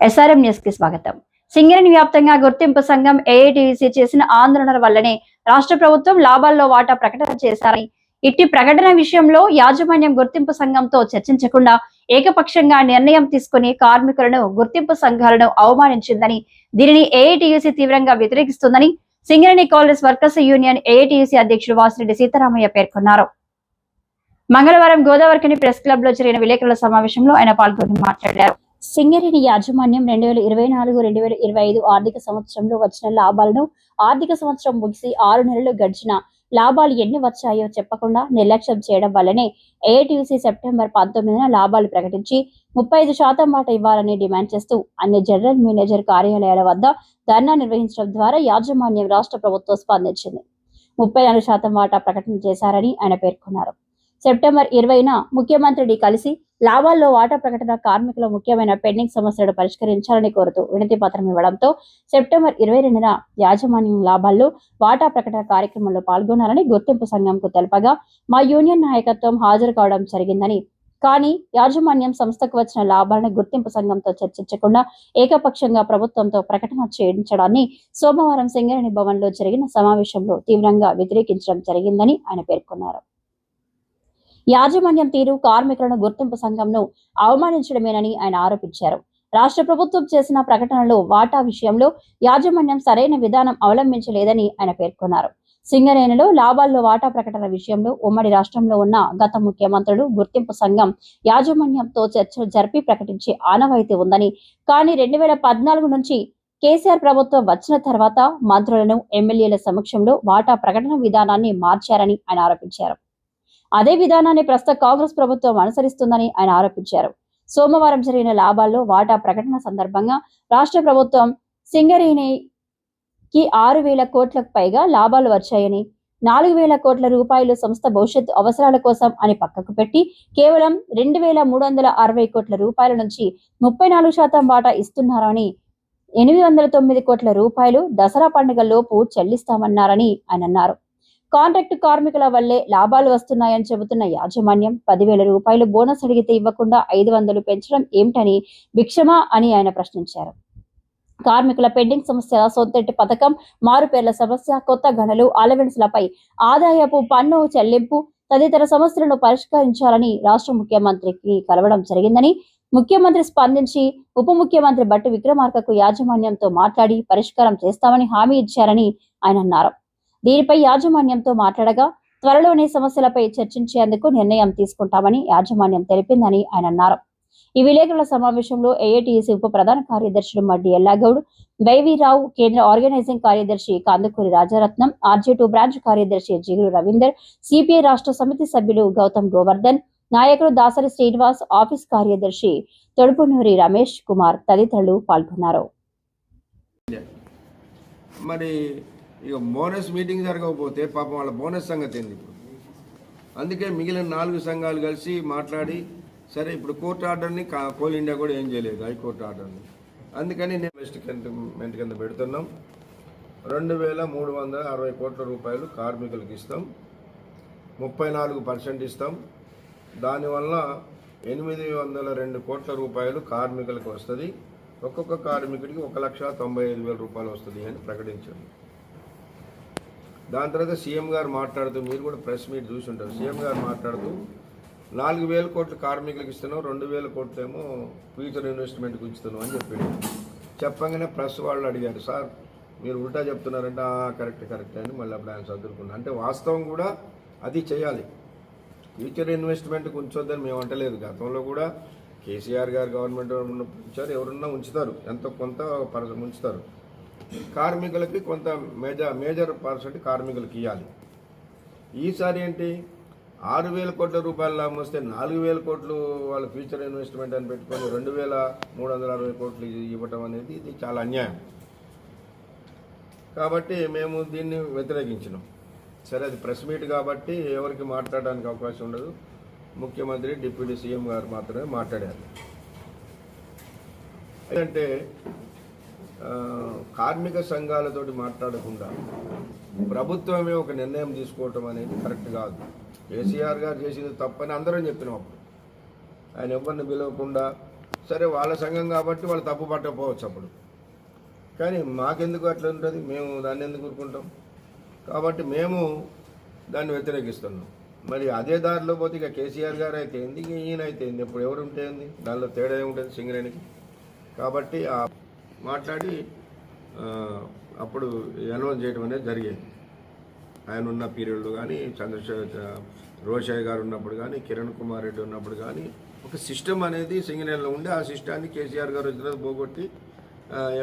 SRM న్యూస్కి స్వాగతం. సింగరేణి వ్యాప్తంగా గుర్తింపు సంఘం ఏఐటీసీ చేసిన ఆందోళనల వల్లనే రాష్ట్ర ప్రభుత్వం లాభాల్లో వాటా ప్రకటన చేశారని ఇట్టి ప్రకటన విషయంలో యాజమాన్యం గుర్తింపు సంఘంతో చర్చించకుండా ఏకపక్షంగా నిర్ణయం తీసుకుని కార్మికులను గుర్తింపు సంఘాలను అవమానించిందని దీనిని ఏఐటీయూసీ తీవ్రంగా వ్యతిరేకిస్తుందని Singareni Congress workers union AITUC అధ్యక్షుడు వాసిరెడ్డి సీతారామయ్య పేర్కొన్నారు. మంగళవారం గోదావరికని ప్రెస్ క్లబ్లో జరిగిన విలేకరుల సమావేశంలో ఆయన పాల్గొని మాట్లాడారు. సింగరేణి యాజమాన్యం రెండు వేల ఇరవై నాలుగు రెండు వేల ఇరవై ఐదు ఆర్థిక సంవత్సరంలో వచ్చిన లాభాలను ఆర్థిక సంవత్సరం ముగిసి ఆరు నెలలు గడిచిన లాభాలు ఎన్ని వచ్చాయో చెప్పకుండా నిర్లక్ష్యం చేయడం వల్లనే ఏఐటీయూసీ సెప్టెంబర్ పంతొమ్మిదిన లాభాలు ప్రకటించి ముప్పై ఐదు శాతం వాటా ఇవ్వాలని డిమాండ్ చేస్తూ అన్ని జనరల్ మేనేజర్ కార్యాలయాల వద్ద ధర్నా నిర్వహించడం ద్వారా యాజమాన్యం రాష్ట్ర ప్రభుత్వం స్పందించింది. ముప్పై నాలుగు శాతం వాటా ప్రకటన చేశారని ఆయన పేర్కొన్నారు. సెప్టెంబర్ ఇరవైన ముఖ్యమంత్రిని కలిసి లాభాల్లో వాటా ప్రకటన కార్మికుల ముఖ్యమైన పెండింగ్ సమస్యలను పరిష్కరించాలని కోరుతూ వినతి పత్రం ఇవ్వడంతో సెప్టెంబర్ ఇరవై రెండున యాజమాన్యం లాభాల్లో వాటా ప్రకటన కార్యక్రమంలో పాల్గొనాలని గుర్తింపు సంఘంకు తెలపగా మా యూనియన్ నాయకత్వం హాజరు కావడం జరిగిందని. కానీ యాజమాన్యం సంస్థకు వచ్చిన లాభాలను గుర్తింపు సంఘంతో చర్చించకుండా ఏకపక్షంగా ప్రభుత్వంతో ప్రకటన చేయించడాన్ని సోమవారం సింగరేణి భవన్లో జరిగిన సమావేశంలో తీవ్రంగా వ్యతిరేకించడం జరిగిందని ఆయన పేర్కొన్నారు. యాజమాన్యం తీరు కార్మికులను గుర్తింపు సంఘంను అవమానించడమేనని ఆయన ఆరోపించారు. రాష్ట్ర ప్రభుత్వం చేసిన ప్రకటనలో వాటా విషయంలో యాజమాన్యం సరైన విధానం అవలంబించలేదని ఆయన పేర్కొన్నారు. సింగరేణిలో లాభాల్లో వాటా ప్రకటన విషయంలో ఉమ్మడి రాష్ట్రంలో ఉన్న గత ముఖ్యమంత్రులు గుర్తింపు సంఘం యాజమాన్యంతో చర్చలు జరిపి ప్రకటించే ఆనవాయితీ ఉందని కానీ రెండు వేల పద్నాలుగు నుంచి కేసీఆర్ ప్రభుత్వం వచ్చిన తర్వాత మంత్రులను ఎమ్మెల్యేల సమక్షంలో వాటా ప్రకటన విధానాన్ని మార్చారని ఆయన ఆరోపించారు. అదే విధానాన్ని ప్రస్తుత కాంగ్రెస్ ప్రభుత్వం అనుసరిస్తుందని ఆయన ఆరోపించారు. సోమవారం జరిగిన లాభాల్లో వాటా ప్రకటన సందర్భంగా రాష్ట్ర ప్రభుత్వం సింగరేణికి ఆరు వేల కోట్లకు పైగా లాభాలు వచ్చాయని నాలుగు వేల కోట్ల రూపాయలు సంస్థ భవిష్యత్తు అవసరాల కోసం అని పక్కకు పెట్టి కేవలం రెండు వేల మూడు వందల అరవై కోట్ల రూపాయల నుంచి ముప్పై నాలుగు శాతం వాటా ఇస్తున్నారని ఎనిమిది వందల తొమ్మిది కోట్ల రూపాయలు దసరా పండుగ లోపు చెల్లిస్తామన్నారని ఆయన అన్నారు. కాంట్రాక్టు కార్మికుల వల్లే లాభాలు వస్తున్నాయని చెబుతున్న యాజమాన్యం పదివేల రూపాయలు బోనస్ అడిగితే ఇవ్వకుండా ఐదు వందలు పెంచడం ఏమిటని భిక్షమా అని ఆయన ప్రశ్నించారు. కార్మికుల పెండింగ్ సమస్య సొంతటి పథకం మారుపేర్ల సమస్య కొత్త గణలు అలవెన్స్లపై ఆదాయపు పన్ను చెల్లింపు తదితర సమస్యలను పరిష్కరించాలని రాష్ట్ర ముఖ్యమంత్రికి కలవడం జరిగిందని ముఖ్యమంత్రి స్పందించి ఉప ముఖ్యమంత్రి బట్టి విక్రమార్కకు యాజమాన్యంతో మాట్లాడి పరిష్కారం చేస్తామని హామీ ఇచ్చారని ఆయన అన్నారు. దీనిపై యాజమాన్యంతో మాట్లాడగా త్వరలోనే సమస్యలపై చర్చించేందుకు నిర్ణయం తీసుకుంటామని యాజమాన్యం తెలిపిందని ఆయన అన్నారు. ఈ విలేకరుల సమావేశంలో ఏఐటీసీ ఉప ప్రధాన కార్యదర్శులు మడ్డి ఎల్లాగౌడ్ బైవీరావు కేంద్ర ఆర్గనైజింగ్ కార్యదర్శి Kandukuri Rajaratnam RG two branch కార్యదర్శి జిగురు రవీందర్ సిపిఐ రాష్ట్ర సమితి సభ్యులు గౌతమ్ గోవర్ధన్ నాయకులు దాసరి శ్రీనివాస్ ఆఫీస్ కార్యదర్శి తొడుపునూరి రమేష్ కుమార్ తదితరులు పాల్గొన్నారు. మరి ఇక బోనస్ మీటింగ్ జరగకపోతే పాపం వాళ్ళ బోనస్ సంగతి ఏంది ఇప్పుడు? అందుకే మిగిలిన నాలుగు సంఘాలు కలిసి మాట్లాడి సరే ఇప్పుడు కోర్టు ఆర్డర్ని కోల్ ఇండియా కూడా ఏం చేయలేదు హైకోర్టు ఆర్డర్ని అందుకని నేను ఇన్వెస్టిమెంట్ కింద పెడుతున్నాం. రెండు వేల మూడు వందల అరవై కోట్ల రూపాయలు కార్మికులకు ఇస్తాం. ముప్పై నాలుగు పర్సెంట్ ఇస్తాం. దానివల్ల ఎనిమిది వందల రెండు కోట్ల రూపాయలు కార్మికులకు వస్తుంది. ఒక్కొక్క కార్మికుడికి ఒక లక్ష తొంభై ఐదు వేల రూపాయలు వస్తుంది అని ప్రకటించారు. దాని తర్వాత సీఎం గారు మాట్లాడుతూ మీరు కూడా ప్రెస్ మీట్ చూసి ఉంటారు. సీఎం గారు మాట్లాడుతూ నాలుగు వేల కోట్లు కార్మికులకు ఇస్తున్నాం రెండు వేల కోట్లు ఏమో ఫ్యూచర్ ఇన్వెస్ట్మెంట్కి ఉంచుతున్నాం అని చెప్పాడు. చెప్పగానే ప్రెస్ వాళ్ళు అడిగారు సార్ మీరు ఉల్టా చెప్తున్నారంటే "ఆ, కరెక్ట్ కరెక్ట్ అని మళ్ళీ అప్పుడు ఆయన చదువుకున్నాను అంటే వాస్తవం కూడా అది చేయాలి. ఫ్యూచర్ ఇన్వెస్ట్మెంట్కి ఉంచొద్దని మేము అంటలేదు. గతంలో కూడా కేసీఆర్ గారు గవర్నమెంట్ ఉంచారు ఎవరున్నా ఉంచుతారు. ఎంతో కొంత ఉంచుతారు. కార్మికులకి కొంత మేజర్ మేజర్ పర్సెంట్ కార్మికులకి ఇవ్వాలి ఈసారి ఏంటి? ఆరు వేల కోట్ల రూపాయల లాభం వస్తే నాలుగు వేల కోట్లు వాళ్ళ ఫ్యూచర్ ఇన్వెస్ట్మెంట్ అని పెట్టుకొని రెండు వేల మూడు వందల అరవై కోట్లు ఇవ్వటం అనేది ఇది చాలా అన్యాయం. కాబట్టి మేము దీన్ని వ్యతిరేకించినాం. సరే అది ప్రెస్ మీట్ కాబట్టి ఎవరికి మాట్లాడడానికి అవకాశం ఉండదు. ముఖ్యమంత్రి డిప్యూటీ సీఎం గారు మాత్రమే మాట్లాడారు. అంటే కార్మిక సంఘాలతోటి మాట్లాడకుండా ప్రభుత్వమే ఒక నిర్ణయం తీసుకోవటం అనేది కరెక్ట్ కాదు. కేసీఆర్ గారు చేసింది తప్పని అందరం చెప్పినాం అప్పుడు. ఆయన ఎవరిని పిలవకుండా సరే వాళ్ళ సంఘం కాబట్టి వాళ్ళు తప్పు పట్టకపోవచ్చు అప్పుడు. కానీ మాకెందుకు అట్లా ఉంటుంది? మేము దాన్ని ఎందుకు ఊరుకుంటాం? కాబట్టి మేము దాన్ని వ్యతిరేకిస్తున్నాం. మరి అదే దారిలో పోతే ఇక కేసీఆర్ గారు అయితే ఏంది? ఇక ఈయన అయితే ఏంది? ఇప్పుడు ఎవరు ఉంటే దానిలో తేడా ఏముంటుంది సింగరేణికి? కాబట్టి ఆ మాట్లాడి అప్పుడు అనౌన్స్ చేయడం అనేది జరిగేది. ఆయన ఉన్న పీరియడ్లో కానీ చంద్రశేఖర్ రోషయ్య గారు ఉన్నప్పుడు కానీ కిరణ్ కుమార్ రెడ్డి ఉన్నప్పుడు కానీ ఒక సిస్టమ్ అనేది సింగరేణిలో ఉండి ఆ సిస్టాన్ని కేసీఆర్ గారు వచ్చిన పోగొట్టి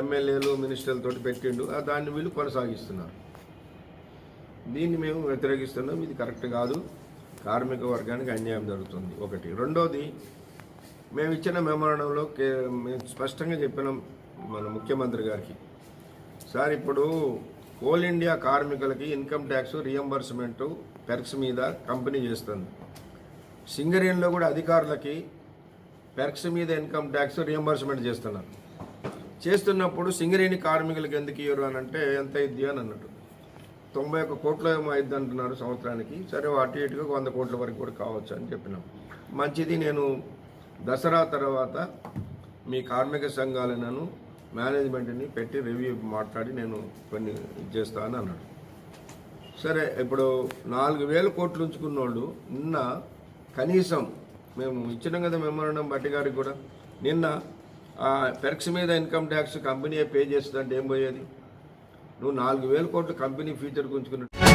ఎమ్మెల్యేలు మినిస్టర్లతో పెట్టిండు. ఆ దాన్ని వీళ్ళు కొనసాగిస్తున్నారు. దీన్ని మేము వ్యతిరేకిస్తున్నాం. ఇది కరెక్ట్ కాదు. కార్మిక వర్గానికి అన్యాయం జరుగుతుంది. ఒకటి. రెండోది మేము ఇచ్చిన మెమోరండంలో కే మేము స్పష్టంగా చెప్పినాం. మన ముఖ్యమంత్రి గారికి. సార్ ఇప్పుడు కోల్ ఇండియా కార్మికులకి ఇన్కమ్ ట్యాక్స్ రియంబర్స్మెంట్ పెర్క్స్ మీద కంపెనీ చేస్తుంది. సింగరేణిలో కూడా అధికారులకి పెర్క్స్ మీద ఇన్కమ్ ట్యాక్స్ రియంబర్స్మెంట్ చేస్తున్నారు. చేస్తున్నప్పుడు సింగరేణి కార్మికులకి ఎందుకు ఇవ్వరు అని అంటే ఎంత ఇద్ది అని అన్నట్టు. తొంభై ఒక్క కోట్ల ఏమో అయింది అంటున్నారు సంవత్సరానికి. సరే అటు ఇటుగా వంద కోట్ల వరకు కూడా కావచ్చు అని చెప్పినాం. మంచిది నేను దసరా తర్వాత మీ కార్మిక సంఘాలను మేనేజ్మెంట్ని పెట్టి రివ్యూ మాట్లాడి నేను కొన్ని చేస్తాను అన్నాడు. సరే ఇప్పుడు నాలుగు వేల కోట్లు ఉంచుకున్న వాళ్ళు నిన్న కనీసం మేము ఇచ్చినాం కదా మెమోరండం బట్టి గారికి కూడా నిన్న ఆ పెర్క్స్ మీద ఇన్కమ్ ట్యాక్స్ కంపెనీ పే చేస్తుందంటే ఏం పోయేది? నువ్వు నాలుగు వేల కోట్లు కంపెనీ ఫ్యూచర్కి ఉంచుకున్నట్టు.